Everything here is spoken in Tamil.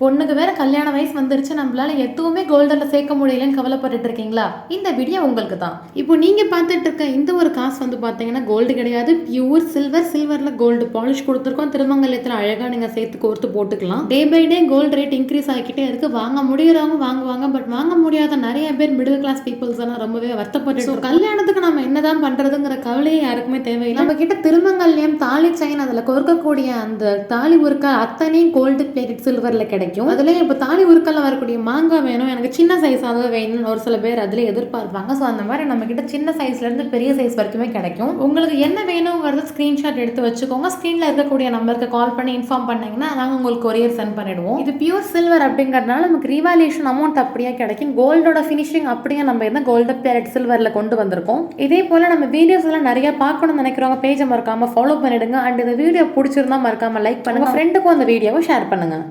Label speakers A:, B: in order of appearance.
A: பொண்ணுக்கு வேற கல்யாண வயசு வந்துருச்சு நம்மளால எதுவுமே கோல்டில் சேர்க்க முடியலன்னு கவலைப்பட்டுட்டு இருக்கீங்களா? இந்த வீடியோ உங்களுக்கு தான். இப்போ நீங்க பார்த்துட்டு இருக்க இந்த ஒரு காசு வந்து பார்த்தீங்கன்னா கோல்டு கிடையாது. பியூர் சில்வர் சில்வர்ல கோல்டு பாலிஷ் கொடுத்துருக்கோம். திருமங்கலத்தில் அழகா நீங்க சேர்த்து கோர்த்து போட்டுக்கலாம். Day by day gold rate increase ஆகிக்கிட்டே இருக்கு. வாங்க முடியறவங்க வாங்குவாங்க. பட் வாங்க முடியாத நிறைய பேர் மிடில் கிளாஸ் பீப்புள்ஸ் எல்லாம் ரொம்பவே வருத்தப்பட்டு கல்யாணத்துக்கு நம்ம என்னதான் பண்றதுங்கிற கவலையே யாருக்குமே தேவையில்லை. நம்ம கிட்ட திருமங்கல்யம் தாலி செயின் அதுல கோர்க்கக்கூடிய அந்த தாலி உருக்க அத்தனையும் கோல்டு பிளேட்டட் சில்வர்ல கிடைக்கும். அதுலயும் இப்போ தாலி உருக்கெல்லாம் வரக்கூடிய மாங்காய் வேணும். எனக்கு சின்ன சைஸாக வேணும்னு ஒரு சில பேர் அதில் எதிர்பார்ப்பாங்க. ஸோ அந்த மாதிரி நம்மக்கிட்ட சின்ன சைஸ்லேருந்து பெரிய சைஸ் வரைக்குமே கிடைக்கும். உங்களுக்கு என்ன வேணுங்கிறத ஸ்க்ரீன்ஷாட் எடுத்து வச்சுக்கோங்க. ஸ்க்ரீனில் இருக்கக்கூடிய நம்பருக்கு கால் பண்ணி இன்ஃபார்ம் பண்ணீங்கன்னா நாங்கள் உங்களுக்கு கொரியர் சென்ட் பண்ணிடுவோம். இது பியூர் சில்வர் அப்படிங்கறதுனால நமக்கு ரீவாலுவேஷன் அமௌண்ட் அப்படியே கிடைக்கும். கோல்டோட ஃபினிஷிங் அப்படியே நம்ம என்ன கோல்டு பிளேட் சில்வரில் கொண்டு வந்திருக்கோம். இதே போல் நம்ம வீடியோஸ் எல்லாம் நிறைய பார்க்கணும்னு நினைக்கிறவங்க பேஜை மறக்காமல் ஃபாலோ பண்ணிடுங்க. அண்ட் இந்த வீடியோ பிடிச்சிருந்தா மறக்காமல் லைக் பண்ணுங்கள் ஃப்ரெண்டுக்கும் அந்த வீடியோவை ஷேர் பண்ணுங்கள்